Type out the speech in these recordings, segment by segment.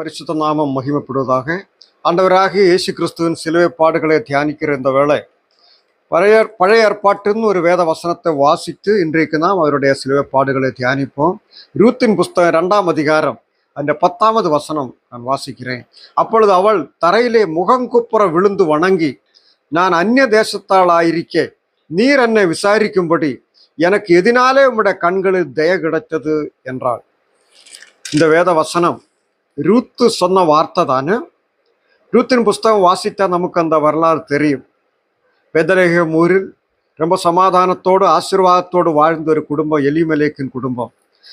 பரிசுத்த நாமம் மகிமைப்படுவதாக ஆண்டவராகிய இயேசு கிறிஸ்துவின் சிலுவை பாடுகளை தியானிக்கிற இந்த வேளை பழைய பழைய ஏற்பாட்டுன்னு ஒரு வேத வசனத்தை வாசித்து இன்றைக்கு நாம் அவருடைய சிலுவை பாடுகளை தியானிப்போம். ரூத்தின் புஸ்தகம் இரண்டாம் அதிகாரம் அந்த பத்தாவது வசனம் நான் வாசிக்கிறேன். அப்பொழுது அவள் தரையிலே முகங்குப்புற விழுந்து வணங்கி நான் அந்நிய தேசத்தாளாயிருக்கே நீர் என்னை விசாரிக்கும்படி எனக்கு எதினாலே உம்முடைய கண்களில் தய கிடைத்தது என்றாள். இந்த வேத வசனம் ரூத்து சொன்ன வார்த்தை தானே? ரூத்தின் புஸ்தகம் வாசித்தா நமக்கு அந்த வரலாறு தெரியும். பெதரேகம் ஊரில் ரொம்ப சமாதானத்தோடு ஆசீர்வாதத்தோடு வாழ்ந்த ஒரு குடும்பம் எலிமலேக்கின் குடும்பம்.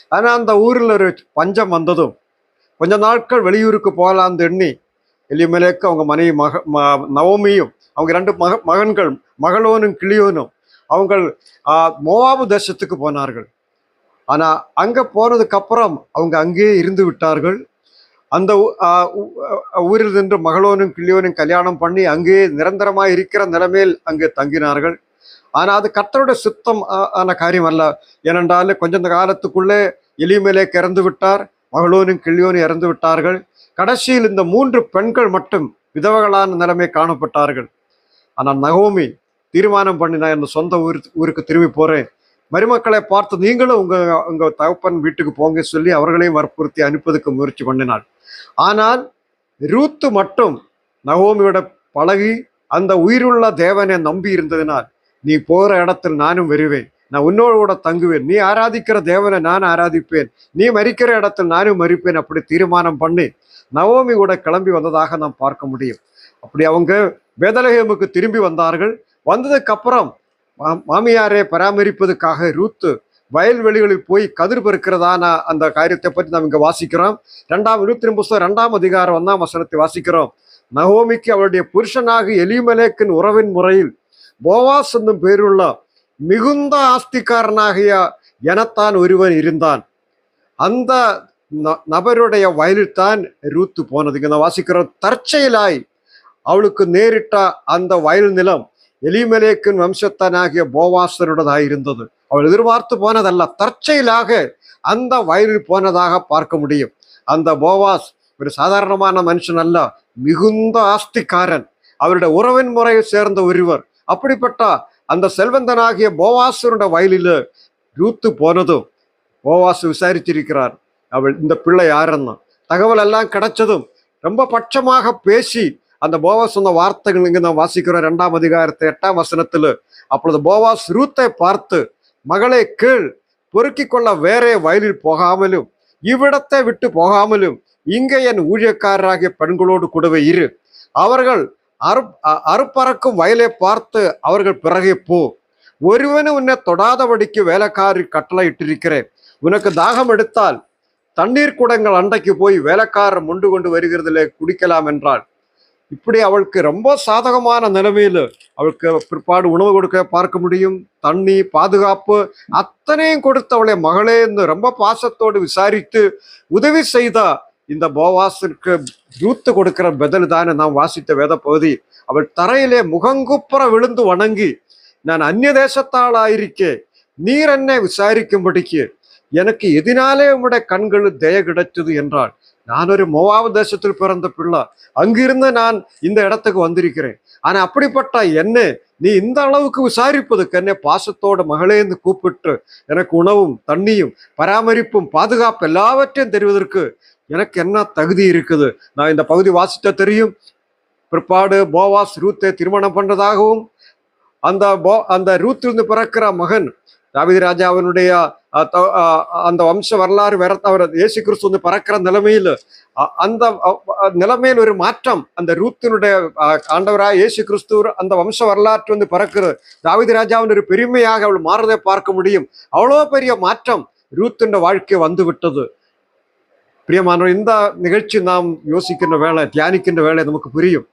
ஆனால் அந்த ஊரில் ஒரு பஞ்சம் வந்ததும் கொஞ்ச நாட்கள் வெளியூருக்கு போகலான்னு எண்ணி எலிமலேக்கு அவங்க மனைவி மக ம- நவமியும் அவங்க ரெண்டு மக மகன்கள் மகளோனும் கிளியோனும் அவங்கள் மோவாபு தேசத்துக்கு போனார்கள். ஆனால் அங்கே போனதுக்கப்புறம் அவங்க அங்கேயே இருந்து விட்டார்கள். அந்த ஊரில் நின்று மகளோனும் கிளியோனும் கல்யாணம் பண்ணி அங்கே நிரந்தரமாக இருக்கிற நிலைமையில் அங்கே தங்கினார்கள். ஆனால் அது கர்த்தருடைய சுத்தம் ஆ- ஆன காரியம் அல்ல ஏனென்றால் கொஞ்சம் காலத்துக்குள்ளே எலிமேலே இறந்து விட்டார் மகளோனும் கிளியோனும் இறந்து விட்டார்கள். கடைசியில் இந்த மூன்று பெண்கள் மட்டும் விதவைகளான நிலைமை காணப்பட்டார்கள். ஆனால் நகோமி தீர்மானம் பண்ணி நான் என் சொந்த ஊர் ஊருக்கு திரும்பி போகிறேன் மருமக்களை பார்த்து நீங்களும் உங்கள் உங்கள் தகப்பன் வீட்டுக்கு போங்க சொல்லி அவர்களையும் வற்புறுத்தி அனுப்பதுக்கு முயற்சி பண்ணினாள். ஆனால் ரூத்து மட்டும் நகோமியோட பழகி அந்த உயிருள்ள தேவனை நம்பி இருந்ததினால் நீ போகிற இடத்தில் நானும் வருவேன். நான் உன்னோடு கூட தங்குவேன். நீ ஆராதிக்கிற தேவனை நான் ஆராதிப்பேன். நீ மறிக்கிற இடத்தில் நானும் மறிப்பேன் அப்படி தீர்மானம் பண்ணி நவோமி கூட கிளம்பி வந்ததாக நாம் பார்க்க முடியும். அப்படி அவங்க வேதலகேமுக்கு திரும்பி வந்தார்கள். வந்ததுக்கு அப்புறம் மாமியாரை பராமரிப்பதற்காக ரூத்து வயல்வெளிகளில் போய் கதிர் பெருக்கிறதான அந்த காரியத்தை பற்றி நாம் இங்கே வாசிக்கிறோம். ரெண்டாம் இருபத்தி ரெண்டு புஸ்தகம் ரெண்டாம் அதிகாரம் ஒன்றாம் வசனத்தை வாசிக்கிறோம். நகோமிக்கு அவளுடைய புருஷனாக எலிமலேக்கின் உறவின் முறையில் போவாஸ் என்னும் பேருள்ள மிகுந்த ஆஸ்திக்காரனாகிய எனத்தான் ஒருவன் இருந்தான். அந்த நபருடைய வயலில் தான் ரூத்து போனது. இங்கே நான் வாசிக்கிறோம் தற்செயலாய் அவளுக்கு நேரிட்ட அந்த வயல் நிலம் எலிமலேக்கின் வம்சத்தனாகிய போவாசனுடையதாக இருந்தது அவள் எதிர்பார்த்து போனதல்ல. தற்செயலாக அந்த வயலில் போனதாக பார்க்க முடியும். அந்த போவாஸ் ஒரு சாதாரணமான மனுஷன் அல்ல மிகுந்த ஆஸ்திக்காரன். அவருடைய உறவின் முறையை சேர்ந்த ஒருவர். அப்படிப்பட்ட அந்த செல்வந்தனாகிய போவாசருடைய வயலில் ரூத்து போனதும் போவாஸ் விசாரிச்சிருக்கிறார் அவள் இந்த பிள்ளை யாருன்னு? தகவல் எல்லாம் கிடைச்சதும் ரொம்ப பட்சமாக பேசி அந்த போவாஸ் சொன்ன வார்த்தைகள் இங்கே நான் வாசிக்கிறோம். ரெண்டாம் அதிகாரத்தை எட்டாம் வசனத்தில். அப்பொழுது போவாஸ் ரூத்தை பார்த்து மகளே கீழ். பொறுக்கிக் கொள்ள வேறே வயலில் போகாமலும் இவ்விடத்தை விட்டு போகாமலும் இங்கே என் ஊழியக்காரராகிய பெண்களோடு கூடவே இரு. அவர்கள் அறு அ- அறுப்பறக்கும் வயலை பார்த்து அவர்கள் பிறகே போ. ஒருவனும் உன்னை தொடாதபடிக்கு வேலைக்காரி கட்டளை இட்டிருக்கிறேன். உனக்கு தாகம் எடுத்தால் தண்ணீர் குடங்கள் அண்டைக்கு போய் வேலைக்காரர் முண்டு கொண்டு வருகிறதிலே குடிக்கலாம் என்றாள். இப்படி அவளுக்கு ரொம்ப சாதகமான நிலைமையில் அவளுக்கு பிற்பாடு உணவு கொடுக்க பார்க்க முடியும். தண்ணி பாதுகாப்பு அத்தனையும் கொடுத்து அவளை மகளேன்னு ரொம்ப பாசத்தோடு விசாரித்து உதவி செய்த இந்த போவாசிற்கு தூத்து கொடுக்கிற பதில் தானே நாம் வாசித்த வேத பகுதி. அவள் தரையிலே முகங்குப்புற விழுந்து வணங்கி நான் அந்நிய தேசத்தாளாயிருக்கே நீர் என்னை விசாரிக்கும்படிக்கு எனக்கு எதினாலே உம்முடைய கண்களில் தய கிடைத்தது என்றால் நான் ஒரு மோவாவு தேசத்தில் பிறந்த பிள்ளை. அங்கிருந்து நான் இந்த இடத்துக்கு வந்திருக்கிறேன். ஆனா அப்படிப்பட்ட என்ன நீ இந்த அளவுக்கு விசாரிப்பதுக்கு என்னை பாசத்தோட மகளேந்து கூப்பிட்டு எனக்கு உணவும் தண்ணியும் பராமரிப்பும் பாதுகாப்பு எல்லாவற்றையும் தெரிவதற்கு எனக்கு என்ன தகுதி இருக்குது? நான் இந்த பகுதி வாசித்த தெரியும். பிற்பாடு போவாஸ் ரூத்தை திருமணம் பண்ணுறதாகவும் அந்த போ அந்த ரூத்திலிருந்து பிறக்கிற மகன் தாவீது ராஜாவினுடைய அஹ், அந்த வம்ச வரலாறு வேற அவர் இயேசு கிறிஸ்து வந்து பறக்கிற நிலைமையில் அந்த நிலைமையில் ஒரு மாற்றம் அந்த ரூத்தினுடைய ஆண்டவராக இயேசு கிறிஸ்து அந்த வம்ச வரலாற்று வந்து பறக்கிறது. தாவீது ராஜாவின் ஒரு பெருமையாக அவள் மாறுவதை பார்க்க முடியும். அவ்வளோ பெரிய மாற்றம் ரூத்தின் வாழ்க்கை வந்து விட்டது பிரியமானவர் இந்த நிகழ்ச்சி நாம் யோசிக்கின்ற வேலை தியானிக்கின்ற வேலை நமக்கு புரியும்.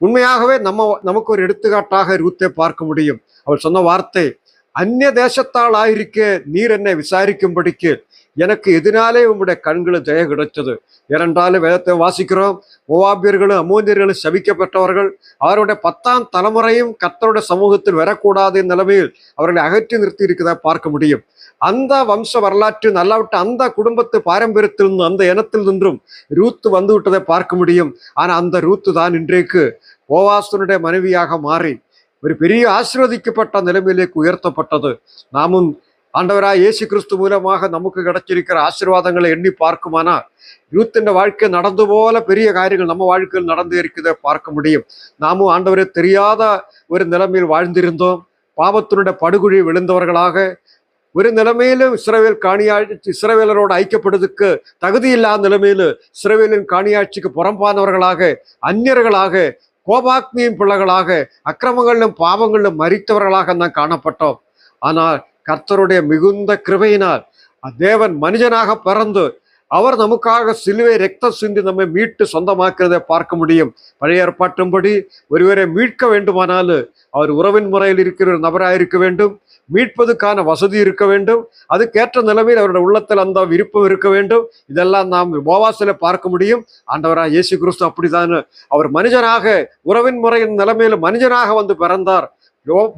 உண்மையாகவே நம்ம நமக்கு ஒரு எடுத்துக்காட்டாக ரூத்தை பார்க்க முடியும். அவள் சொன்ன வார்த்தை அந்நிய தேசத்தாளாயிருக்கே நீர் என்னை விசாரிக்கும்படிக்கு எனக்கு எதினாலே உம்முடைய கண்களை ஜெய கிடைத்தது இரண்டாலும் வேதத்தை வாசிக்கிறோம் மோவாபியர்களும் அமோந்தியர்களும் சபிக்கப்பட்டவர்கள் அவருடைய பத்தாம் தலைமுறையும் கர்த்தருடைய சமூகத்தில் வரக்கூடாத நிலைமையில் அவர்களை அகற்றி நிறுத்தி இருக்கிறதா பார்க்க முடியும் அந்த வம்ச வரலாற்று நல்லாவிட்ட அந்த குடும்பத்து பாரம்பரியத்தில் இருந்தும் அந்த இனத்தில் நின்றும் ரூத்து வந்து விட்டதை பார்க்க முடியும் ஆனா அந்த ரூத்து தான் இன்றைக்கு ஓவாசனுடைய மனைவியாக மாறி ഒരു പെരിയ ആശ്രവദിക്കപ്പെട്ട നിലവിലേക്ക് ഉയർത്തപ്പെട്ടത് നാമും ஆண்டவராக இயேசு கிறிஸ்து மூலமாக நமக்கு கிடைச்சிருக்கிற ஆசீர்வாதங்களை எண்ணி பார்க்குமானா யூத்தின் வாழ்க்கை நடந்து போல பெரிய காரியங்கள் நம்ம வாழ்க்கையில் நடந்து இருக்கிறத பார்க்க முடியும் நாமும் ஆண்டவரை தெரியாத ஒரு நிலைமையில் வாழ்ந்திருந்தோம் பாவத்தினுடைய படுகுழி விழுந்தவர்களாக ஒரு நிலைமையிலும் இஸ்ரேவேல் காணியாட்சி இஸ்ரேவேலரோடு ஐக்கியப்படுவதற்கு தகுதியில்லாத நிலைமையில் இஸ்ரேவேலின் காணியாட்சிக்கு புறம்பானவர்களாக அந்நியர்களாக கோபாக்னியின் பிள்ளைகளாக அக்கிரமங்களிலும் பாவங்களிலும் மறித்தவர்களாக தான் காணப்பட்டோம். ஆனால் கர்த்தருடைய மிகுந்த கிருபையினால் தேவன் மனிதனாக பிறந்து அவர் நமக்காக சிலுவை ரத்தம் சிந்தி நம்மை மீட்டு சொந்தமாக்குறதை பார்க்க முடியும். பழைய ஏற்பாட்டின்படி ஒருவரை மீட்க வேண்டுமானால் அவர் உறவின் முறையில் இருக்கிற ஒரு நபராக இருக்க வேண்டும். மீட்பதுக்கான வசதி இருக்க வேண்டும். அதுக்கேற்ற நிலைமையில் அவருடைய உள்ளத்தில் அந்த விருப்பம் இருக்க வேண்டும். இதெல்லாம் நாம் போவாசில பார்க்க முடியும். ஆண்டவராக இயேசு கிறிஸ்து அப்படிதான் அவர் மனிதனாக உறவின் முறையின் நிலைமையில் மனிதனாக வந்து பிறந்தார்.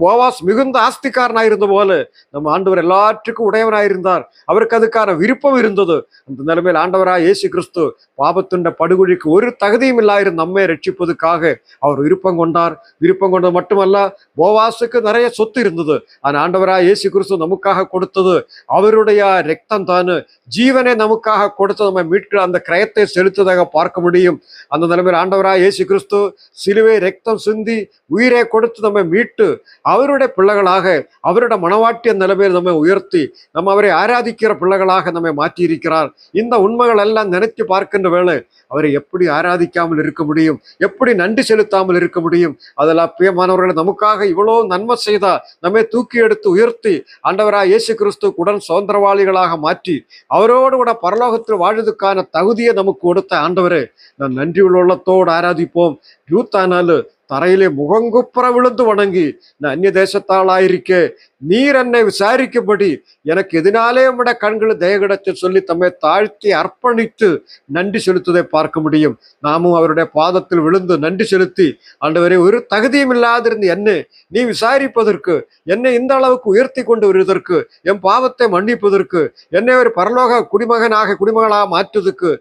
போவாஸ் மிகுந்த ஆஸ்திக்காரனாயிருந்த போல நம்ம ஆண்டவர் எல்லாற்றுக்கும் உடையவனாயிருந்தார். அவருக்கு அதுக்கான விருப்பம் இருந்தது. அந்த நிலைமையில் ஆண்டவராக இயேசு கிறிஸ்து பாபத்துண்ட படுகொழிக்கு ஒரு தகுதியும் இல்லாயிருந்த நம்மை ரட்சிப்பதுக்காக அவர் விருப்பம் கொண்டார். விருப்பம் கொண்டது மட்டுமல்ல போவாஸுக்கு நிறைய சொத்து இருந்தது. ஆனால் ஆண்டவராக இயேசு கிறிஸ்து நமக்காக கொடுத்தது அவருடைய ரத்தம் தானு. ஜீவனை நமக்காக கொடுத்து நம்ம மீட்கிற அந்த கிரயத்தை செலுத்ததாக பார்க்க முடியும். அந்த நிலைமையில் ஆண்டவராக இயேசு கிறிஸ்து சிலுவை ரத்தம் சிந்தி உயிரை கொடுத்து நம்மை மீட்டு அவருடைய பிள்ளைகளாக அவருடைய மனவாட்டிய நிலைமையில் நம்மை உயர்த்தி நம்ம அவரை ஆராதிக்கிற பிள்ளைகளாக நம்மை மாற்றியிருக்கிறார். இந்த உண்மைகள் எல்லாம் நினைத்து பார்க்கின்ற வேளை அவரை எப்படி ஆராதிக்காமல் இருக்க முடியும்? எப்படி நன்றி செலுத்தாமல் இருக்க முடியும்? அதெல்லாம் பிரியமானவர்களை நமக்காக இவ்வளோ நன்மை செய்தா நம்மை தூக்கி எடுத்து உயர்த்தி ஆண்டவராக இயேசு கிறிஸ்து உடன் சுதந்திரவாளிகளாக மாற்றி அவரோடு கூட பரலோகத்தில் வாழ்வதற்கான தகுதியை நமக்கு கொடுத்த ஆண்டவரே நான் நன்றி உள்ளத்தோடு ஆராதிப்போம். யூத்தானாலும் தரையிலே முகங்குப்புற விழுந்து வணங்கி நான் அந்நிய தேசத்தாளாயிருக்கே நீர் என்னை விசாரிக்கும்படி எனக்கு எதினாலே உம்முடைய கண்களை தய சொல்லி தம்மை தாழ்த்தி அர்ப்பணித்து நன்றி செலுத்துவதை பார்க்க முடியும். நாமும் அவருடைய பாதத்தில் விழுந்து நன்றி செலுத்தி ஆண்டவரே ஒரு தகுதியும் இல்லாதிருந்து என்னை நீ விசாரிப்பதற்கு என்னை இந்த அளவுக்கு உயர்த்தி கொண்டு வருவதற்கு என் பாவத்தை மன்னிப்பதற்கு என்னை ஒரு பரலோக குடிமகனாக குடிமகனாக மாற்றுவதற்கு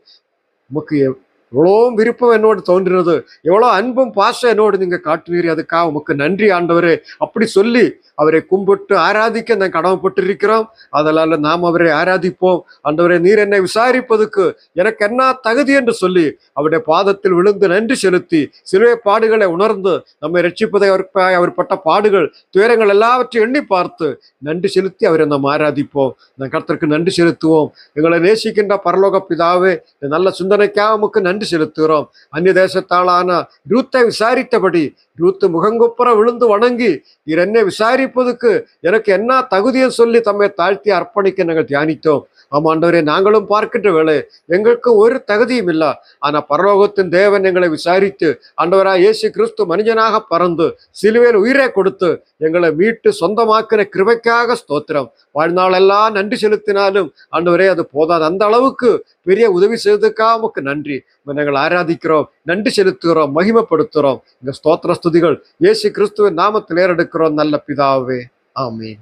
உமக்கு எவ்வளோ விருப்பம் என்னோடு தோன்றினது எவ்வளோ அன்பும் பாசம் என்னோடு நீங்கள் காட்டுவீர் அதுக்காக உமக்கு நன்றி ஆண்டவர். அப்படி சொல்லி அவரை கும்பிட்டு ஆராதிக்க நான் கடமைப்பட்டிருக்கிறோம். அதனால் நாம் அவரை ஆராதிப்போம். ஆண்டவரே நீர் என்னை விசாரிப்பதுக்கு எனக்கு என்ன தகுதி என்று சொல்லி அவருடைய பாதத்தில் விழுந்து நன்றி செலுத்தி சிலுவை பாடுகளை உணர்ந்து நம்மை ரட்சிப்பதை அவருக்காக அவர் பட்ட பாடுகள் துயரங்கள் எல்லாவற்றையும் எண்ணி பார்த்து நன்றி செலுத்தி அவரை நாம் ஆராதிப்போம். நான் கர்த்தருக்கு நன்றி செலுத்துவோம். எங்களை நேசிக்கின்ற பரலோக பிதாவே நல்ல சிந்தனைக்காக நமக்கு நன்றி செலுத்துகிறோம் அந்நிய தேசத்தாளான ரூத்தை விசாரித்தபடி ரூத்து முகங்குப்புற விழுந்து வணங்கி நீர் என்னை விசாரிப்பதுக்கு எனக்கு என்ன தகுதியை சொல்லி தம்மை தாழ்த்தி அர்ப்பணிக்க நாங்கள் தியானித்தோம் ஆமாண்டவரே நாங்களும் பார்க்கின்ற வேலை எங்களுக்கு ஒரு தகுதியும் இல்லை. ஆனால் பரலோகத்தின் தேவன் எங்களை விசாரித்து ஆண்டவராக இயேசு கிறிஸ்து மனிதனாக பறந்து சிலுவையில் உயிரை கொடுத்து எங்களை மீட்டு சொந்தமாக்கின கிருபைக்காக ஸ்தோத்திரம். வாழ்நாளெல்லாம் நன்றி செலுத்தினாலும் ஆண்டவரே அது போதாது. அந்த அளவுக்கு பெரிய உதவி செய்ததுக்காக உமக்கு நன்றி. நாங்கள் ஆராதிக்கிறோம் நன்றி செலுத்துகிறோம் மகிமைப்படுத்துகிறோம். இந்த ஸ்தோத்திர ஸ்துதிகள் இயேசு கிறிஸ்துவின் நாமத்தில் ஏறெடுக்கிறோம் நல்ல பிதாவே. ஆமீன்.